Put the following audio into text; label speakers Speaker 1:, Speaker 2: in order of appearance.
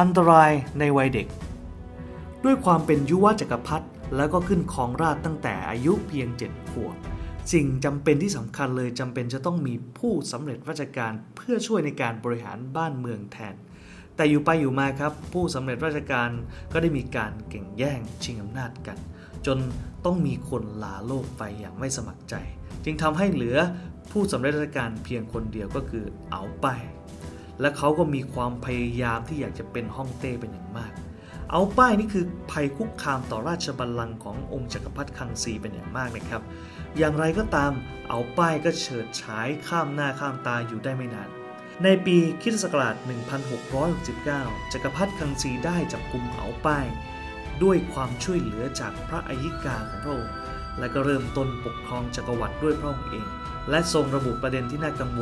Speaker 1: อันตรายในวัยเด็ก ด้วยความเป็นยุวจักรพรรดิแล้วก็ขึ้นครองราชย์ตั้งแต่อายุเพียง 7 ขวบสิ่งจำเป็นที่สำคัญเลยจำเป็นจะต้องมีผู้สำเร็จราชการเพื่อช่วยในการบริหารบ้านเมืองแทน แต่อยู่ไปอยู่มาครับ ผู้สำเร็จราชการก็ได้มีการเก่งแย่งชิงอำนาจกัน จนต้องมีคนลาโลกไปอย่างไม่สมัครใจ จึงทำให้เหลือผู้สำเร็จราชการเพียงคนเดียวก็คือเอาไป และเขาก็มีความพยายามที่อยากจะเป็นฮ่องเต้เป็นอย่างมาก เอาป้ายนี่คือภัยคุกคามต่อราชบัลลังก์ขององค์จักรพรรดิคังซีเป็นอย่างมากนะครับ อย่างไรก็ตามเอาป้ายก็เฉิดฉายข้ามหน้าข้ามตาอยู่ได้ไม่นาน ในปีคริสตศักราช1669 จักรพรรดิคังซีได้จับกุมเอาป้ายด้วยความช่วยเหลือจากพระอัยิกาของพระองค์ และก็เริ่มต้นปกครองจักรวรรดิด้วยพระองค์เอง และทรงระบุประเด็นที่น่ากังวล